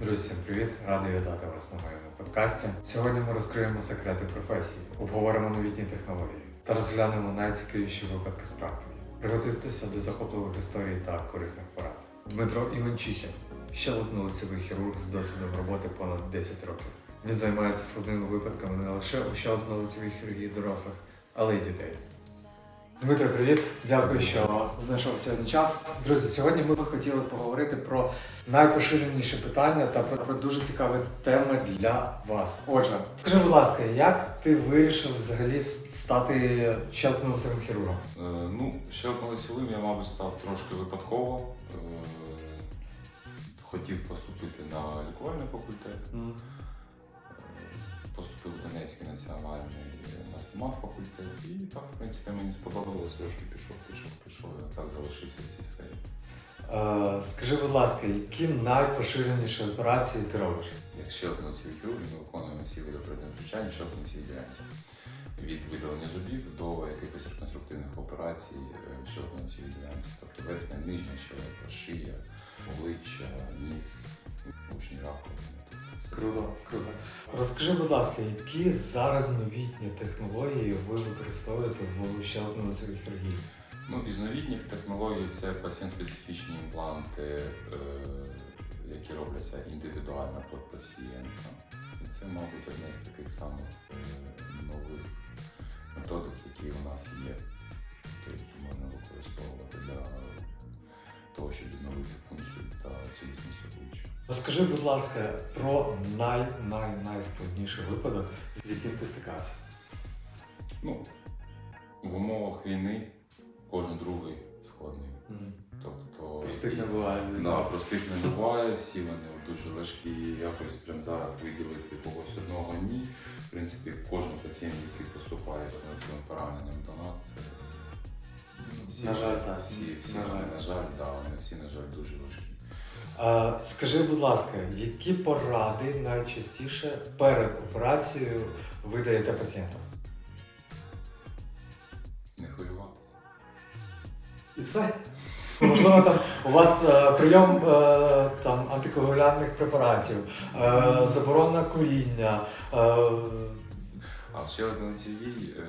Друзі, привіт! Радий вітати вас на моєму подкасті. Сьогодні ми розкриємо секрети професії, обговоримо новітні технології та розглянемо найцікавіші випадки з практики. Приготуйтеся до захопливих історій та корисних порад. Дмитро Іванчихін, щелепно-лицевий хірург з досвідом роботи понад 10 років. Він займається складними випадками не лише у щелепно-лицевій хірургії дорослих, але й дітей. Дмитро, привіт! Дякую, що знайшов сьогодні час. Друзі, сьогодні ми би хотіли поговорити про найпоширеніші питання та про, дуже цікаві теми для вас. Отже, скажи, будь ласка, як ти вирішив взагалі стати щелепно-лицевим хірургом? Е, Ну, ще я, мабуть, став трошки випадково. Е, Хотів поступити на лікувальний факультет. Е, Поступив в Донецький національний астемат факультет. І так, в принципі, мені сподобалось, трошки пішов, пішов, пішов, і так залишився в цій сфері. Е, скажи, будь ласка, які найпоширеніші операції ти робиш? Як ще одну хірургію, ми виконуємо всі види втручань, ще одну всі ділянці. Від видалення зубів до якихось реконструктивних операцій, е, ще одну всі ділянці. Тобто верхня, нижня щелепа, шия, обличчя, ніс, ушні раковини. Круто, круто. Розкажи, будь ласка, які зараз новітні технології ви використовуєте в щелепно-лицевій хірургії? Ну, із новітніх технологій це пацієнт-специфічні імпланти, е, які робляться індивідуально під пацієнта. І це, мабуть, одна з таких самих е, нових методик, які у нас є, які можна використовувати для того, щоб відновити функцію та цілісність обличчя. Розкажи, будь ласка, про най-най-найскладніший випадок, з яким ти стикався. Ну, в умовах війни кожен другий складний. Тобто Простих не буває, Да, простих не буває, всі вони дуже важкі. Якось прямо зараз виділити когось одного ні. В принципі, кожен пацієнт, який поступає з цим пораненням до нас, це всі, На жаль, так. Всі, всі на жаль, да, вони всі, на жаль, дуже важкі. Скажи, будь ласка, які поради найчастіше перед операцією ви даєте пацієнтам? Не хвилюватися. І все. Можливо, там у вас е, прийом е, там антикоагулянтних препаратів, е, заборона куріння. Е, А ще один лицевій, е,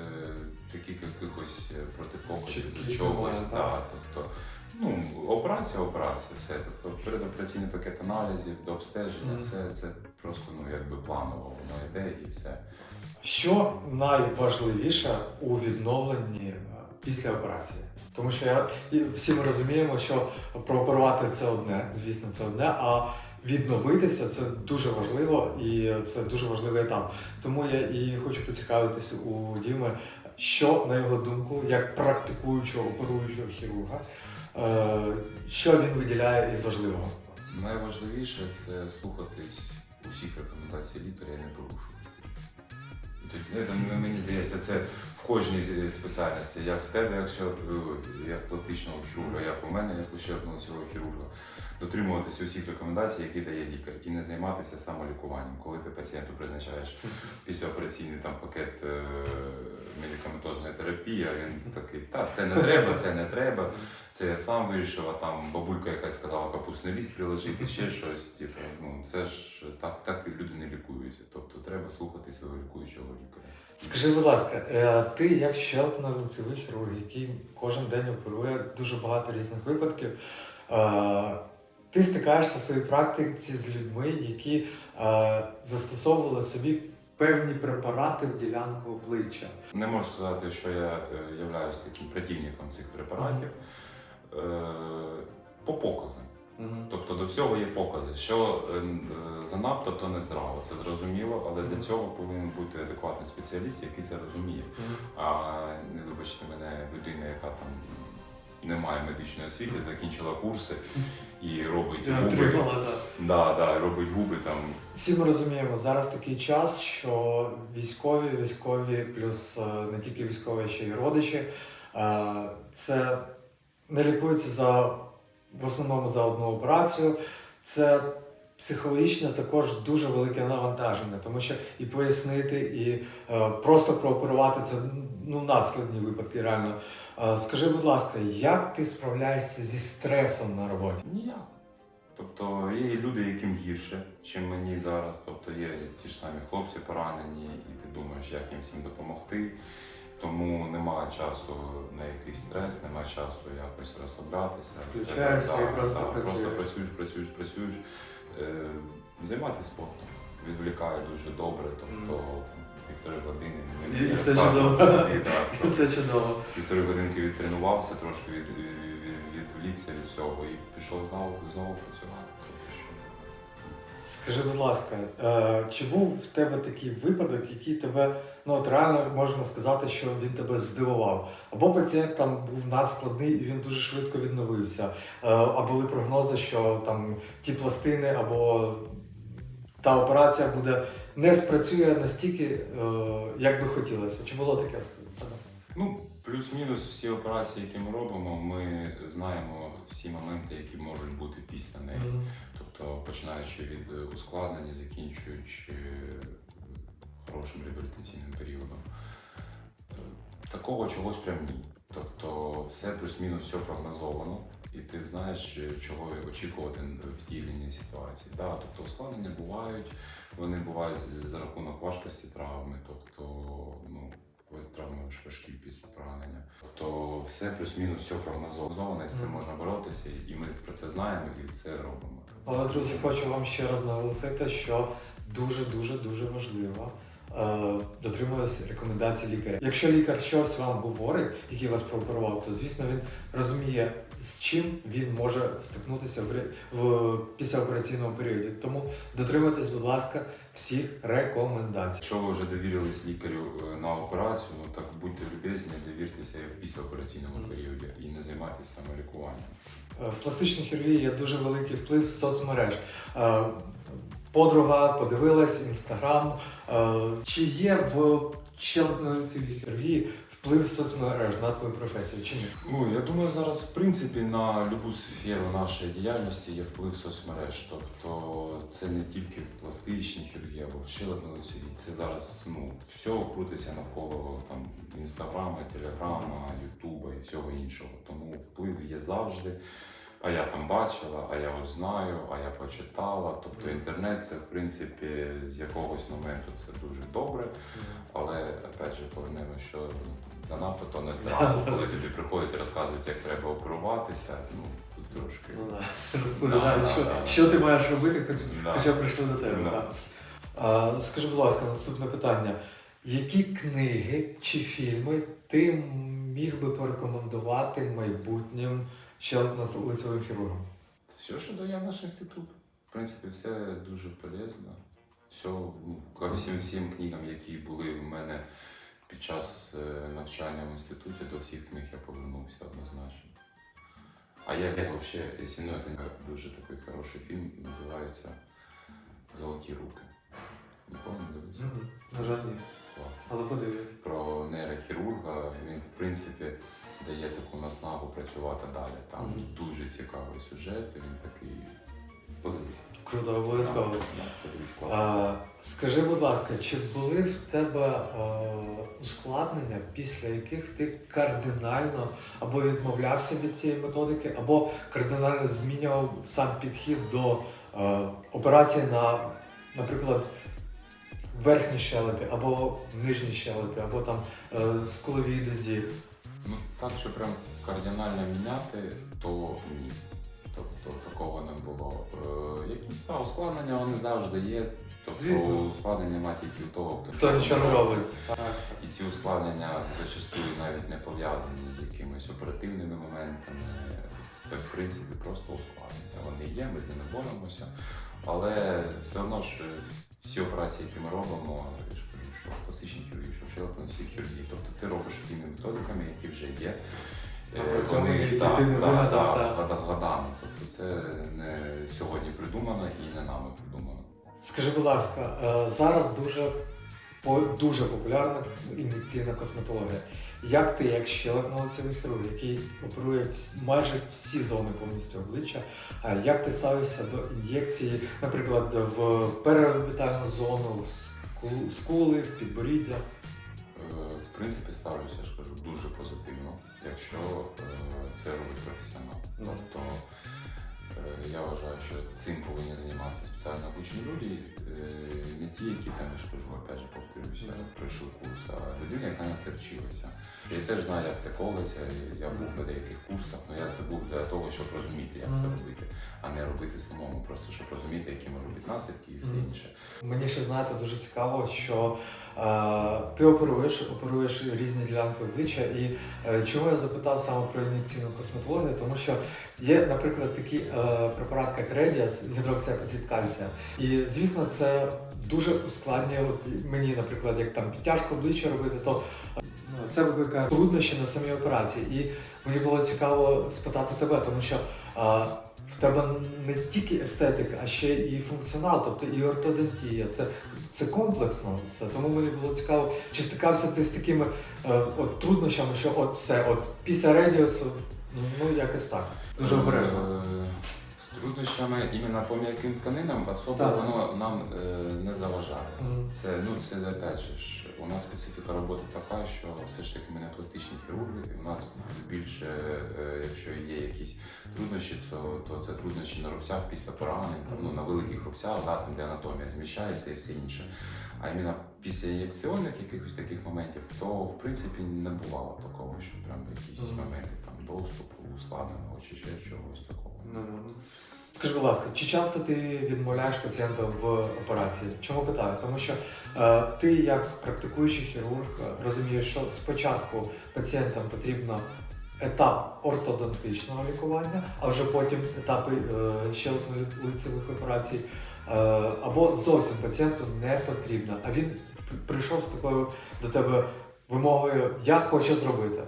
таких якихось е, протипоказів Чітких до чогось. немає, Да, тобто, ну, операція, операція, все. Тобто передопераційний пакет аналізів, до обстеження, все це просто ну, якби планово воно йде і все. що найважливіше у відновленні е, після операції? Тому що я, і всі ми розуміємо, що прооперувати це одне, звісно, це одне, а відновитися це дуже важливо і це дуже важливий етап. Тому я і хочу поцікавитися у Діми, що на його думку, як практикуючого оперуючого хірурга, що він виділяє із важливого. Найважливіше це слухатись усіх рекомендацій лікаря і не порушувати. Тут, ну, Мені здається, це в кожній спеціальності, як в тебе, як, е, як пластичного хірурга, як у мене, як у ще одного цього хірурга, дотримуватися усіх рекомендацій, які дає лікар, і не займатися самолікуванням. Коли ти пацієнту призначаєш післяопераційний там пакет е, медикаментозної терапії, а він такий, та це не треба, це не треба. Це я сам вирішив, а там бабулька якась сказала капустний ліст приложити, ще щось. Типу, ну це ж так, так люди не лікуються. Тобто треба слухати свого лікуючого лікаря. Скажи, будь ласка, е, ти як щелепно-лицевий хірург, який кожен день оперує дуже багато різних випадків. Ти стикаєшся в своїй практиці з людьми, які е, застосовували собі певні препарати в ділянку обличчя. Не можу сказати, що я е, являюсь таким противником цих препаратів. Е, по показам. Тобто до всього є покази. Що е, е, занадто, то не здраво. Це зрозуміло, але для цього повинен бути адекватний спеціаліст, який це розуміє. А не вибачте мене, людина, яка там не має медичної освіти, закінчила курси і робить Я губи. отримала, так. Да, да, робить губи там. Всі ми розуміємо, зараз такий час, що військові, військові, плюс е, не тільки військові, ще й родичі, е, це не лікується за в основному за одну операцію. Це психологічне також дуже велике навантаження, тому що і пояснити, і е, просто прооперувати це ну надскладні випадки, реально. Е, скажи, будь ласка, як ти справляєшся зі стресом на роботі? Ніяк. Тобто є люди, яким гірше, чим мені зараз. Тобто є ті ж самі хлопці поранені, і ти думаєш, як їм всім допомогти. Тому немає часу на якийсь стрес, немає часу якось розслаблятися. Включаєшся і просто працюєш. Просто працюєш, працюєш, працюєш. Е, займатися спортом відволікає дуже добре, тобто півтори години. І- все чудово. Це чудово. Півтори годинки відтренувався, трошки від, від, від, відвлікся від цього і пішов знову, знову працювати. Скажи, будь ласка, е, чи був в тебе такий випадок, який тебе, ну от реально можна сказати, що він тебе здивував? Або пацієнт там був надскладний і він дуже швидко відновився, е, а були прогнози, що там ті пластини або та операція буде не спрацює настільки, е, як би хотілося. Чи було таке? Ну, плюс-мінус всі операції, які ми робимо, ми знаємо всі моменти, які можуть бути після неї. Тобто починаючи від ускладнення, закінчуючи хорошим реабілітаційним періодом. Такого чогось прям ні. Тобто все плюс-мінус все прогнозовано, і ти знаєш, чого очікувати в тій чи ситуації. Да, тобто ускладнення бувають, вони бувають за рахунок важкості травми, тобто ну, травми важкі після поранення. Тобто все плюс-мінус все прогнозовано, і з цим можна боротися, і ми про це знаємо і це робимо. Але, друзі, хочу вам ще раз наголосити, що дуже дуже дуже важливо е, дотримуватися рекомендацій лікаря. Якщо лікар щось вам говорить, який вас прооперував, то звісно він розуміє, з чим він може стикнутися в, післяопераційному періоді. Тому дотримуйтесь, будь ласка, всіх рекомендацій. Якщо ви вже довірились лікарю е, на операцію, ну так будьте любезні, довіртеся в післяопераційному періоді і не займайтеся самолікуванням. Е, В пластичній хірургії є дуже великий вплив з соцмереж. Е, Подруга подивилась інстаграм. Чи є в челепно-лицевій хірургії вплив соцмереж на твою професію? Чи ні? Ну я думаю, зараз в принципі на будь-яку сферу нашої діяльності є вплив соцмереж. Тобто це не тільки в пластичній хірургії або в щелепно-лицевій. Це зараз ну все крутиться навколо там інстаграма, телеграма, ютуба і всього іншого. Тому вплив є завжди. А я там бачила, а я ось знаю, а я почитала. Тобто інтернет це в принципі з якогось моменту це дуже добре. Але опять же повернемо, що занадто то не здраво, коли тобі приходять і розказують, як треба оперуватися. Ну тут трошки. Ну, да. Розповідають, Да, що, да, що ти маєш робити, хоч, Да. хоча прийшли до тебе. Да. А, скажи, будь ласка, наступне питання. Які книги чи фільми ти міг би порекомендувати майбутнім щелепно-лицевим хірургам? Все, що дає наш інститут. В принципі, все дуже полезно. Все, ну, ко всім всім книгам, які були в мене під час е, навчання в інституті, до всіх книг я повернувся однозначно. А я взагалі, якщо ну, дуже такий хороший фільм, називається Золоті руки. Не пам'ятаю, дивився? На жаль, ні. Але подивлюсь. про нейрохірурга. Він, в принципі, дає таку наснагу працювати далі. Там Мгм. дуже цікавий сюжет, він такий. Подивись. Круто, обов'язково. А, скажи, будь ласка, чи були в тебе е, ускладнення, після яких ти кардинально або відмовлявся від цієї методики, або кардинально змінював сам підхід до е, операції на, наприклад, верхній щелепі, або нижній щелепі, або там е, скуловій дозі? Ну, так, що прям кардинально міняти, то ні. Тобто такого не було. Е, якісь та, ускладнення вони завжди є. Тобто Звісно. ускладнення немає тільки в того, хто, Хто нічого не робить? І ці ускладнення зачастую навіть не пов'язані з якимись оперативними моментами. Це в принципі просто ускладнення. Вони є, ми з ними боремося. Але все одно ж е, всі операції, які ми робимо, я ж кажу, що в пластичній хірургії, що в щелепно-лицевій хірургії, тобто ти робиш тими методиками, які вже є. Які ти не вигадав, годами. Тобто це не сьогодні придумано і не нами придумано. Скажи, будь ласка, е, зараз дуже, дуже популярна ін'єкційна косметологія. Як ти, як щелепно-лицевий хірург, який оперує майже всі зони повністю обличчя, як ти ставишся до ін'єкції, наприклад, в переорбітальну зону, в скули, в підборіддя? В принципі, ставлюся, я ж кажу, дуже позитивно, якщо е, це робить професіонал. Ну. Тобто Я вважаю, що цим повинні займатися спеціально обучені люди, е, не ті, які там я ж кажу, опять же повторюся, пройшли курс, а людина, яка на це вчилася. Я теж знаю, як це колеться, я був на деяких курсах, але я це був для того, щоб розуміти, як це робити, а не робити самому, просто щоб розуміти, які можуть бути наслідки і все інше. Мені ще знаєте дуже цікаво, що е, ти оперуєш, оперуєш різні ділянки обличчя. І е, чому я запитав саме про ін'єкційну косметологію? Тому що є, наприклад, такий е, препарат, як Редіас, гідроксиапатит кальція. І звісно, це дуже ускладнює от мені, наприклад, як там підтяжку обличчя робити, то ну, це викликає труднощі на самій операції. І мені було цікаво спитати тебе, тому що. е, в тебе не тільки естетика, а ще і функціонал, тобто і ортодонтія. Це, це комплексно все. Тому мені було цікаво, чи стикався ти з такими е, от, труднощами, що от все, от після радіусу, ну, ну якось так. Дуже обережно. Е, З труднощами іменно по м'яким тканинам особо Так. воно нам е, не заважає. Мгм. Це ну це опять же ж, у нас специфіка роботи така, що все ж таки ми не пластичні хірурги. і У нас більше, е, якщо є якісь труднощі, то, то це труднощі на рубцях після поранень, там, ну на великих рубцях, да, там де анатомія зміщається і все інше. А іменно після ін'єкційних якихось таких моментів, то в принципі не бувало такого, що прям якісь Мгм. моменти доступу, ускладненого чи ще чогось такого. Ну, ну. Скажи, будь ласка, чи часто ти відмовляєш пацієнта в операції? Чому питаю? Тому що е, ти, як практикуючий хірург, розумієш, що спочатку пацієнтам потрібно етап ортодонтичного лікування, а вже потім етапи е, щелепно-лицевих операцій, е, або зовсім пацієнту не потрібно. А він прийшов з такою до тебе вимогою Я хочу зробити.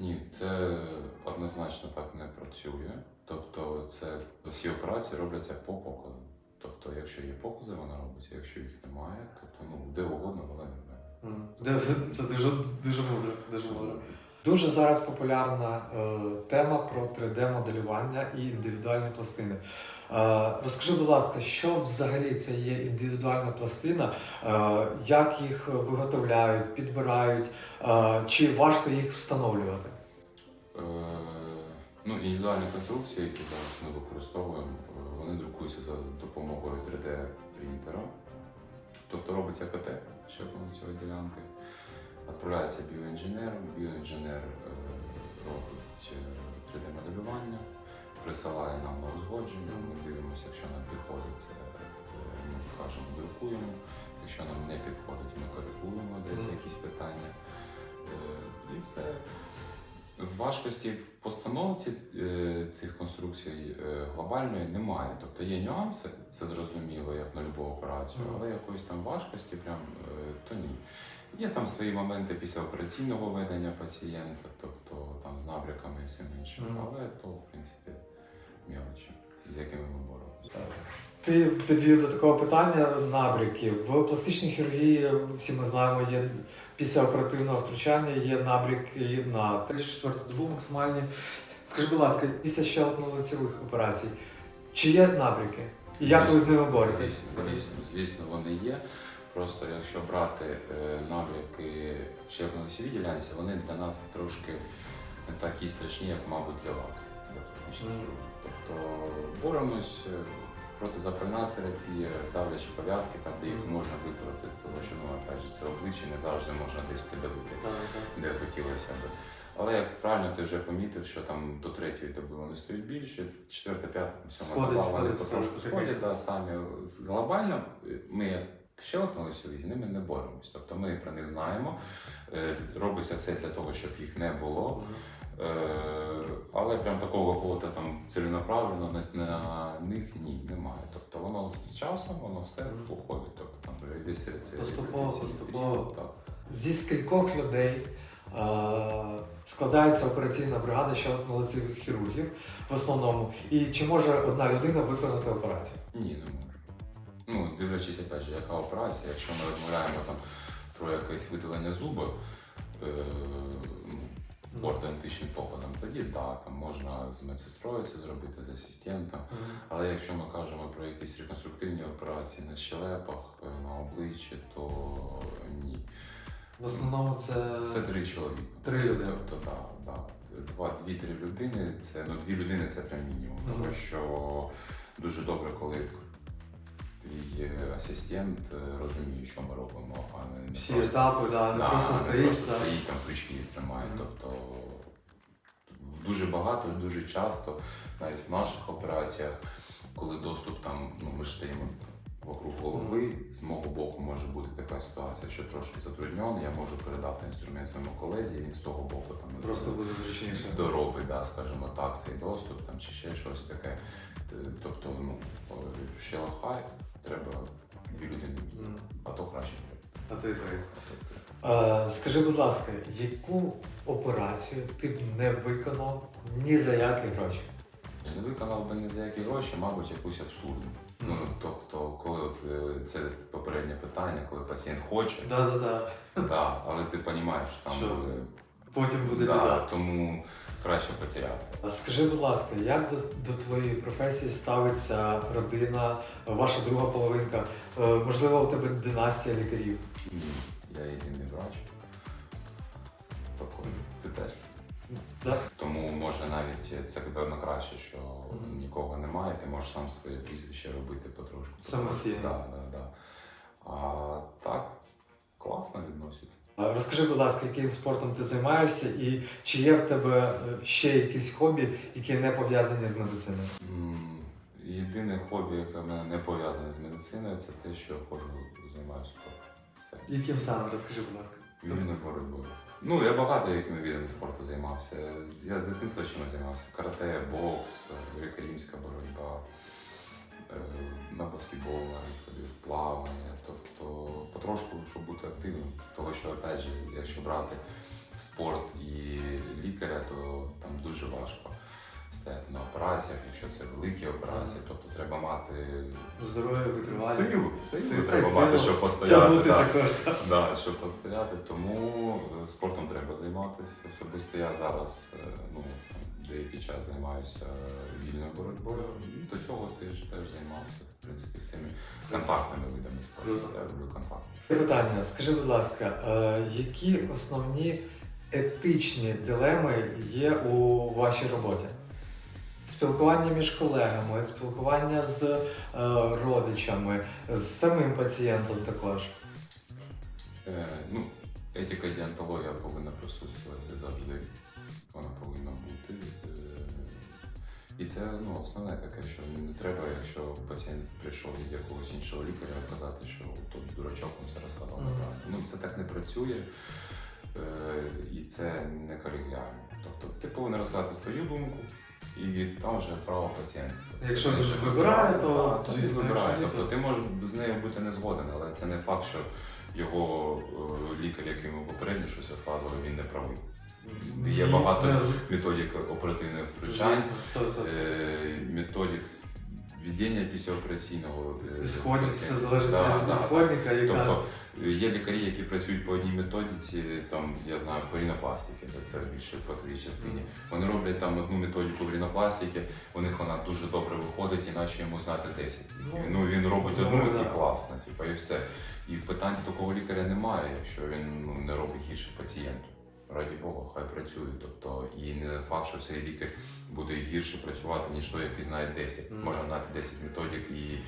Ні, це однозначно так не працює. Тобто, це всі операції робляться по показам. Тобто, якщо є покази, вона робиться. Якщо їх немає, то ну де угодно вона не Це дуже дуже мудро. Дуже мудро. Дуже зараз популярна е, тема про 3D-моделювання і індивідуальні пластини. Е, розкажи, будь ласка, що взагалі це є індивідуальна пластина, е, як їх виготовляють, підбирають, е, чи важко їх встановлювати? Е, ну, індивідуальні конструкції, які зараз ми використовуємо, вони друкуються за допомогою 3D-принтера. Тобто робиться КТ щеплення цієї ділянки, відправляється біоінженером, біоінженер робить е, 3D-моделювання, присилає нам на узгодження, ми дивимося, якщо нам підходить, це е, ми кажемо, друкуємо. Якщо нам не підходить, ми коригуємо десь якісь питання. Е, І все. Важкості в постановці е, цих конструкцій глобальної немає. Тобто є нюанси, це зрозуміло, як на будь-яку операцію, але якоїсь там важкості прям то ні. Є там свої моменти після операційного ведення пацієнта, тобто там з набряками і всім іншим, але то в принципі мелочі, з якими ми боремося. Ти підвів до такого питання набряки. В пластичній хірургії всі ми знаємо, є після оперативного втручання є набряки на 3-4 добу максимальні. Скажи, будь ласка, після щелепно-лицевих операцій, чи є набряки? І як ви з ними боретесь? Звісно, звісно, вони є. Просто якщо брати е, набряки в щеплено-лицевій ділянці, вони для нас трошки не такі страшні, як, мабуть, для вас, для пластичних хірургів. Тобто боремось е, протизапальна терапія, давлячі пов'язки, там, де їх можна використати, тому що ну, опять же, це обличчя не завжди можна десь придавити де хотілося б. Але як правильно ти вже помітив, що там до третьої доби вони стають більше, четверта, п'ята, сьома доба вони сходить, потрошку сходять, да, самі глобально ми як щелепнули з ними не боремось. Тобто ми про них знаємо, е, робиться все для того, щоб їх не було. Е, Але прям такого какого-то там ціленаправлено на, на них ні, немає. Тобто воно з часом воно все Мгм. уходить. Тобто там весь цей Поступово, поступово. так. Зі скількох людей е, складається операційна бригада щелепно-лицевих хірургів в основному, і чи може одна людина виконати операцію? Ні, не можу. Ну, дивлячись, опять же, яка операція, якщо ми розмовляємо там про якесь видалення зуба, е, ну, ортодонтичним показом, тоді да, там можна з медсестрою це зробити, з асистентом. Але якщо ми кажемо про якісь реконструктивні операції на щелепах, на обличчі, то ні. В основному це, Це три чоловіка. Три людини. Тобто, да, да, два, дві-три людини, це ну дві людини це прям мінімум. Мгм. Тому що дуже добре, коли твій асистент е, розуміє, що ми робимо, а не Всі просто, етапи, да, не просто стоїть. просто да. стоїть там крючки тримає. Мгм. Тобто дуже багато і дуже часто, навіть в наших операціях, коли доступ там, ну ми ж стоїмо вокруг голови, з мого боку може бути така ситуація, що трошки затрудньон, я можу передати інструмент своєму колезі, він з того боку там Просто буде зручніше. доробить, да, скажімо так, цей доступ там чи ще щось таке. Тобто, ну, ще хай треба дві людини, а то краще. А то і три. Е, скажи, будь ласка, яку операцію ти б не виконав ні за які гроші? Не виконав би ні за які гроші, мабуть, якусь абсурдну. Ну, тобто, коли от е, це попереднє питання, коли пацієнт хоче, Да, да, але ти розумієш, що там Що буде, Потім буде да, біда. тому краще потеряти. А Скажи, будь ласка, як до, до твоєї професії ставиться родина, ваша друга половинка? Е, можливо, у тебе династія лікарів? Ні, я єдиний врач. Тобто, ти теж. Да? Тому може навіть це напевно краще, що Мгм. нікого немає, ти можеш сам своє прізвище робити потрошку. Самостійно. Да, да, да. А так, класно відноситься. Розкажи, будь ласка, яким спортом ти займаєшся і чи є в тебе е, ще якісь хобі, які не пов'язані з медициною? Єдине хобі, яке в мене не пов'язане з медициною, це те, що ходжу, займаюся спортом. Яким саме? Розкажи, будь ласка. Вільною боротьбою. Ну, я багато якими видами спорту займався. Я з дитинства чим займався. Карате, бокс, греко-римська боротьба, на баскетбол навіть ходив, плавання. Тобто потрошку, щоб бути активним. Того, що опять же, якщо брати спорт і лікаря, то там дуже важко стояти на операціях, якщо це великі операції, тобто треба мати Здоров'я, витривалість. силу, силу Силу, треба силу. мати, щоб постояти. Да. також. так. Да, щоб постояти, тому е, спортом треба займатися. Особисто я зараз е, ну, деякий час займаюся вільною боротьбою. І До цього теж теж займався, в принципі, всіми контактними видами спорту. Я люблю контакт. Питання. Скажи, будь ласка, е, які основні етичні дилеми є у вашій роботі? Спілкування між колегами, спілкування з е, родичами, з самим пацієнтом також. Е, ну, етика і діантологія повинна присутствувати завжди. Вона повинна бути. Е, і це ну, основне таке, що не треба, якщо пацієнт прийшов від якогось іншого лікаря, казати, що тут дурачок вам все розказав неправильно. Ну, це так не працює. Е, і це не колегіально. Тобто ти повинен розказати свою думку, і там вже право пацієнта. Якщо він вибирає, то, да, звісно, вибирає. Тобто то- ти можеш з нею бути не згоден, але це не факт, що його е, лікар, який йому попередньо щось розказував, він не правий. Є багато методик оперативних втручань, Звісно, 100%. е, методик ведення післяопераційного. Ісходник, все залежить Да, від да. ісходника, яка Тобто е, є лікарі, які працюють по одній методиці, там я знаю, по рінопластиці, це більше по твоїй частині. Вони роблять там одну методику в рінопластиці, у них вона дуже добре виходить, іначе йому знати 10. Ну, Ну він робить ну, одну да. і класно, типу, і все. І питань такого лікаря немає, якщо він ну, не робить гірше пацієнту. Раді Бога, хай працює. Тобто, і не факт, що цей лікар буде гірше працювати, ніж той, який знає 10. Мгм. Можна знати 10 методик і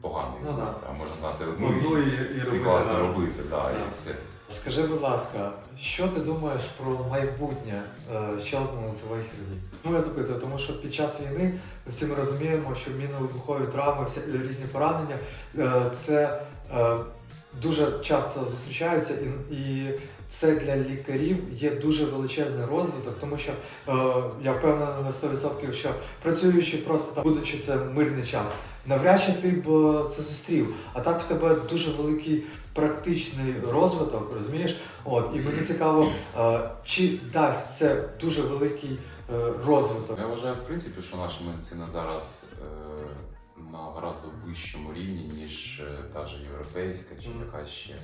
погано їх Ну, да. знати, а можна знати одну, одну і, і, і і робити. класно гарно. робити, да, Да. і все. Скажи, будь ласка, що ти думаєш про майбутнє е, щелкно-лицевої хірургії? Чому я запитую? Тому що під час війни ми всі ми розуміємо, що мінно-вибухові травми, всі різні поранення е, це е, дуже часто зустрічається, і, і це для лікарів є дуже величезний розвиток, тому що е, я впевнений на 100%, що працюючи просто там, будучи це мирний час, навряд чи ти б е, це зустрів. А так в тебе дуже великий практичний розвиток, розумієш? От і мені цікаво, е, чи дасть це дуже великий е, розвиток. Я вважаю, в принципі, що наша медицина зараз е, на гораздо вищому рівні, ніж е, та ж європейська чи якась ще.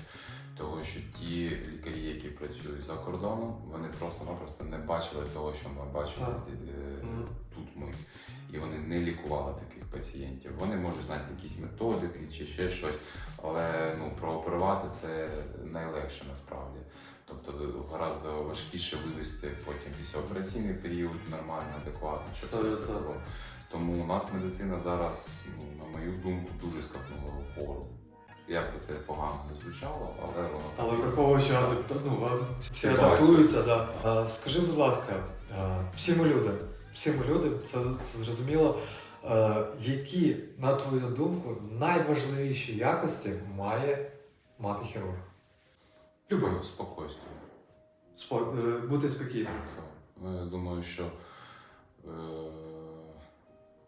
Того, що ті лікарі, які працюють за кордоном, вони просто-напросто не бачили того, що ми бачили е, тут ми. І вони не лікували таких пацієнтів. Вони можуть знати якісь методики чи ще щось, але ну, прооперувати це найлегше насправді. Тобто гораздо важкіше вивести потім післяопераційний період нормально, адекватно, щоб це все було. Тому у нас медицина зараз, ну, на мою думку, дуже скакнула вгору. Як би це погано не звучало, але воно Але враховуючи адапта... ну, всі адаптуються, да. А, скажи, будь ласка, а, всі ми люди, всі ми люди, це, це зрозуміло. А, які, на твою думку, найважливіші якості має мати хірург? Любий. спокійствие. Спо... е, Бути спокійним. Ну, я думаю, що е,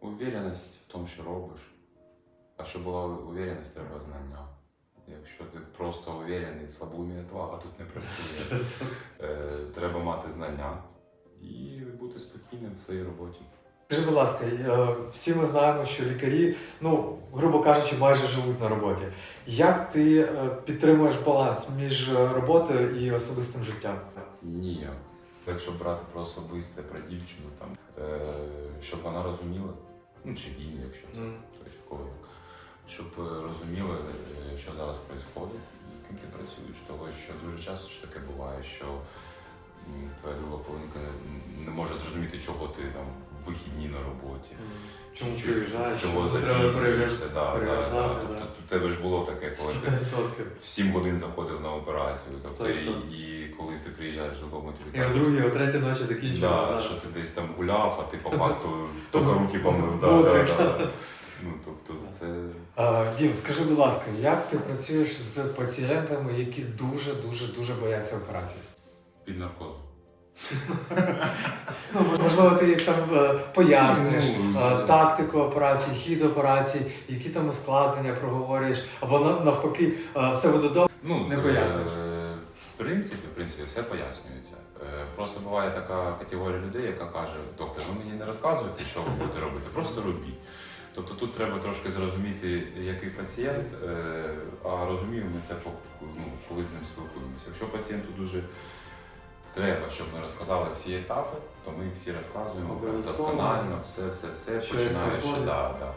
увереність в тому, що робиш. А щоб була увереність, треба знання. Якщо ти просто уверений, слабоумі отвага тут не працює. Е, треба мати знання і бути спокійним в своїй роботі. Скажи, будь ласка, е, всі ми знаємо, що лікарі, ну, грубо кажучи, майже живуть на роботі. Як ти е, підтримуєш баланс між роботою і особистим життям? Ні. Якщо брати про особисте, про дівчину, там, щоб вона розуміла, ну чи він, якщо це Мгм. той, в кого як, щоб е, розуміли, е, що зараз відбувається ким ти працюєш. Того, що дуже часто ж таке буває, що твоя друга половинка не, може зрозуміти, чого ти там вихідні на роботі. Чому Чи- приїжджаєш? Чого запізнюєшся, да, да, да. Тобто да. у тебе ж було таке, коли ти 100%. в 7 годин заходив на операцію. Тобто, і, і коли ти приїжджаєш додому, тобі І о другій, о третій ночі закінчував. Да, да. що ти десь там гуляв, а ти по факту тільки руки помив. Да, да, да, да. Ну, тобто це А, Дім, скажи, будь ласка, як ти працюєш з пацієнтами, які дуже дуже дуже бояться операції? під наркозом. Ну, можливо, ти їх там е, пояснюєш, Ну, е, тактику операції, хід операції, які там ускладнення проговорюєш, або навпаки, е, все буде добре. Ну, Не поясниш. В принципі, в принципі, все пояснюється. Просто буває така категорія людей, яка каже, доктор, ви мені не розказуєте, що ви будете робити, просто робіть. Тобто тут треба трошки зрозуміти, який пацієнт, е, а розуміємо ми це ну, коли з ним спілкуємося. Якщо пацієнту дуже треба, щоб ми розказали всі етапи, то ми всі розказуємо досконально, все, все, все, починаючи проходить. да, да,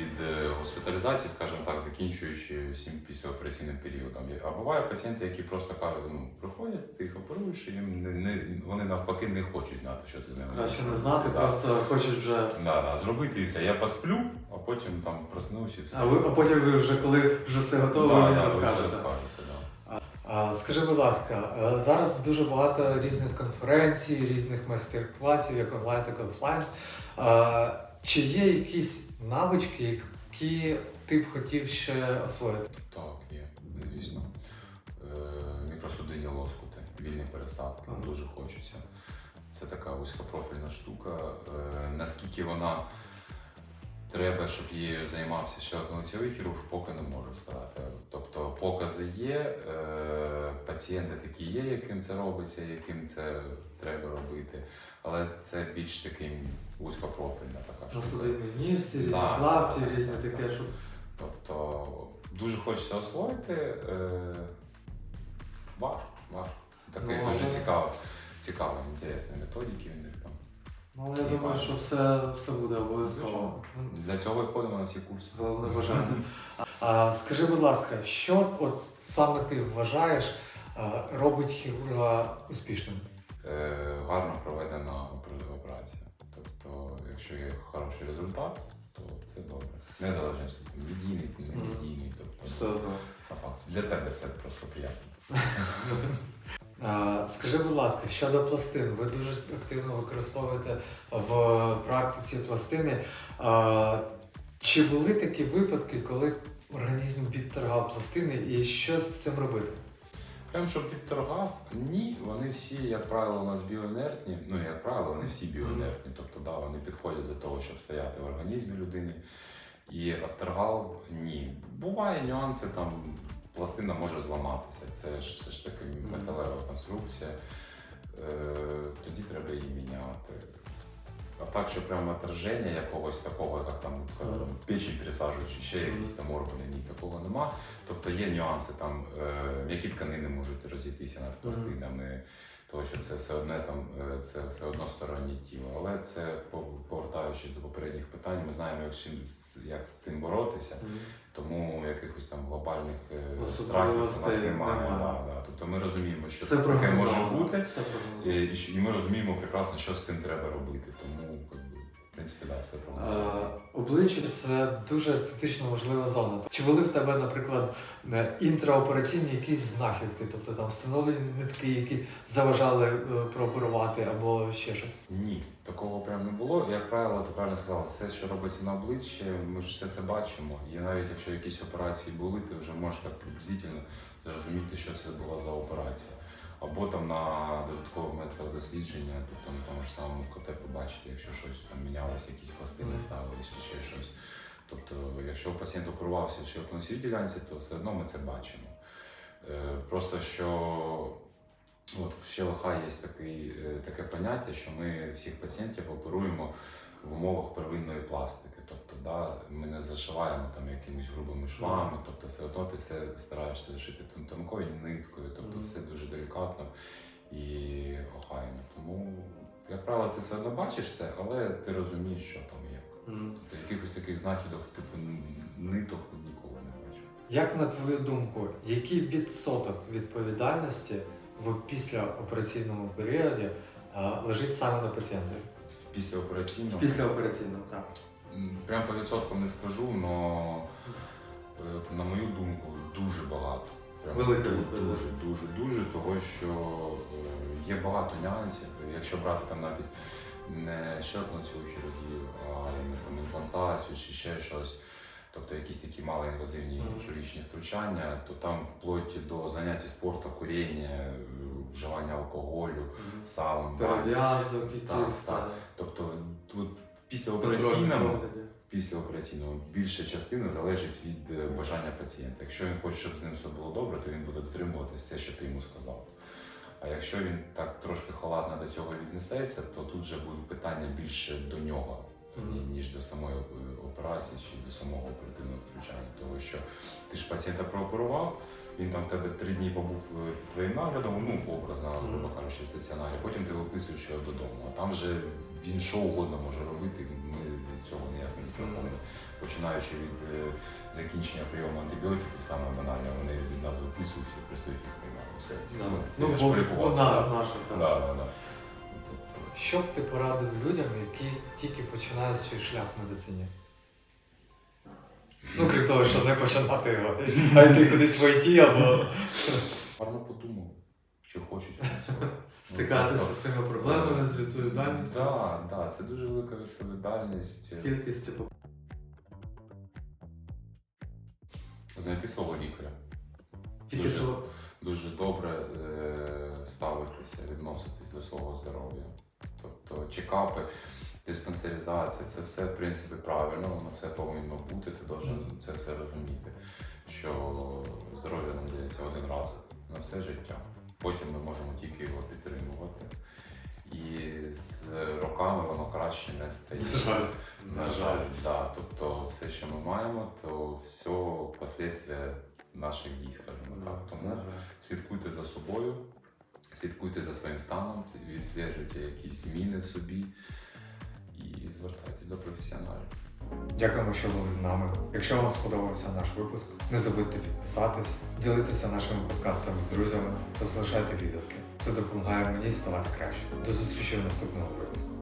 від е, госпіталізації, скажімо так, закінчуючи всім післяопераційним періодом. А буває пацієнти, які просто кажуть, ну приходять, ти їх оперуєш, і їм не, не, вони навпаки не хочуть знати, що ти з ними. Краще не знати, Да. просто хочуть вже. Да, да, зробити і все. Я посплю, а потім там проснусь і все. А ви а потім ви вже коли вже все готово, да, ви да, мені ви все розкажете. Да. Скажи, будь ласка, зараз дуже багато різних конференцій, різних майстер-класів, як онлайн, так і офлайн. Чи є якісь навички, які ти б хотів ще освоїти? Так, є, звісно. Е, лоскути, вільні пересадки, Ага. дуже хочеться. Це така вузькопрофільна штука. Е, наскільки вона треба, щоб її займався ще один лицевий хірург, поки не можу сказати. Тобто покази є, е, пацієнти такі є, яким це робиться, яким це треба робити. Але це більш таким вузькопрофільна така штука. Насадини ніжці, різні клапті, різне таке, щоб Тобто дуже хочеться освоїти. Е, важко, важко. Такий Ну, дуже цікаво, цікаво, інтересні методики в них там. Ну, але я думаю, що все, все буде обов'язково. Для цього і ходимо на всі курси. Головне бажання. А скажи, будь ласка, що от саме ти вважаєш а, робить хірурга успішним? Е, гарно проведена операція. Тобто, якщо є хороший результат, то це добре. Незалежно медійний, не медійний. Тобто, Все одно. це факт. Для тебе це просто приємно. Скажи, будь ласка, щодо пластин, ви дуже активно використовуєте в практиці пластини. Чи були такі випадки, коли організм відторгав пластини і що з цим робити? Прям щоб відторгав, ні, вони всі, як правило, у нас біоінертні. Ну, як правило, вони всі біоінертні. Тобто, да, вони підходять до того, щоб стояти в організмі людини. І отторгав ні. Буває нюанси, там пластина може зламатися. Це ж все ж таки металева конструкція. Е, тоді треба її міняти. А так, що прямо отраження якогось такого, як там печень пересаджують, чи ще якісь там органи, ні, такого нема. Тобто є нюанси, там е, м'які тканини можуть розійтися над пластинами, тому що це все одне там, е, це все одностороннє тіло. Але це по- повертаючись до попередніх питань, ми знаємо, як, з чим- як з цим боротися. Тому якихось там глобальних е, страхів у нас немає. немає. Да, да. Тобто ми розуміємо, що це таке може бути, і, і ми розуміємо прекрасно, що з цим треба робити. Тому, принципі, да, все. Е, Обличчя це дуже естетично важлива зона. Чи були в тебе, наприклад, не, інтраопераційні якісь знахідки, тобто там встановлені нитки, які заважали е, прооперувати або ще щось? Ні, такого прям не було. Як правило, ти правильно сказав, все, що робиться на обличчі, ми ж все це бачимо. І навіть якщо якісь операції були, ти вже можеш так приблизительно зрозуміти, що це була за операція. Або там на додаткове методослідження, тобто на тому ж самому КТ побачити, якщо щось там мінялося, якісь пластини ставились чи ще щось. Тобто, якщо пацієнт оперувався ще на цій ділянці, то все одно ми це бачимо. Е, Просто що От в ЩЛХ є такий, е, таке поняття, що ми всіх пацієнтів оперуємо в умовах первинної пластики. Да, ми не зашиваємо там якимись грубими швами, тобто все одно ти все стараєшся зашити тонкою ниткою, тобто Мгм. все дуже делікатно і охайно. Тому, як правило, ти все одно бачиш це, але ти розумієш, що там є. Тобто якихось таких знахідок, типу ниток ніколи не бачив. Як на твою думку, який відсоток відповідальності в післяопераційному періоді лежить саме на пацієнтові? Післяопераційно. Післяопераційному, так. Прям по відсоткам не скажу, але на мою думку дуже багато. Велика дуже, дуже, дуже, того що е, є багато нюансів. Якщо брати там навіть не щелкнуцю хірургію, а там імплантацію чи ще щось. Тобто якісь такі малоінвазивні хірургічні втручання, то там вплоть до заняття спорту, куріння, е, вживання алкоголю, саун. Перев'язок, Так, так. так. Тобто тут після операційного більша частина залежить від е, бажання пацієнта. Якщо він хоче, щоб з ним все було добре, то він буде дотримувати все, що ти йому сказав. А якщо він так трошки халатно до цього віднесеться, то тут вже будуть питання більше до нього, ніж до самої е, операції чи до самого оперативного втручання. Тому що ти ж пацієнта прооперував, він там в тебе три дні побув е, під твоїм наглядом, ну образно, грубо кажучи, в стаціонарі. Потім ти виписуєш його додому. А там вже він що угодно може робити. Ми від цього ніяк не застраховані. Починаючи від е, закінчення прийому антибіотиків, саме банально, вони від нас виписуються перестають їх приймати. Все. Ну, Ну, я ж вона да. Да, да, Що б ти порадив людям, які тільки починають свій шлях в медицині? Ну, крім того, що не починати його, а йти кудись в IT або Гарно подумав, що хочуть стикатися з тими проблемами, з відповідальністю, Так, да, це дуже велика відповідальність. кількістю поп- Знайти свого лікаря. Тільки що Дуже добре е, ставитися, відноситись до свого здоров'я. Тобто чекапи, диспансеризація, це все в принципі правильно, воно все повинно бути, ти должен це все розуміти. Що здоров'я нам дається один раз на все життя. Потім ми можемо тільки його підтримувати. І з роками воно краще не стає. На жаль. На жаль, да. Тобто все, що ми маємо, то все последствия наших дій, скажімо так. Тому слідкуйте за собою, слідкуйте за своїм станом, відстежуйте якісь зміни в собі і звертайтесь до професіоналів. Дякуємо, що були з нами. Якщо вам сподобався наш випуск, не забудьте підписатись, ділитися нашими подкастами з друзями та залишайте відгуки. Це допомагає мені ставати краще. До зустрічі в наступному випуску.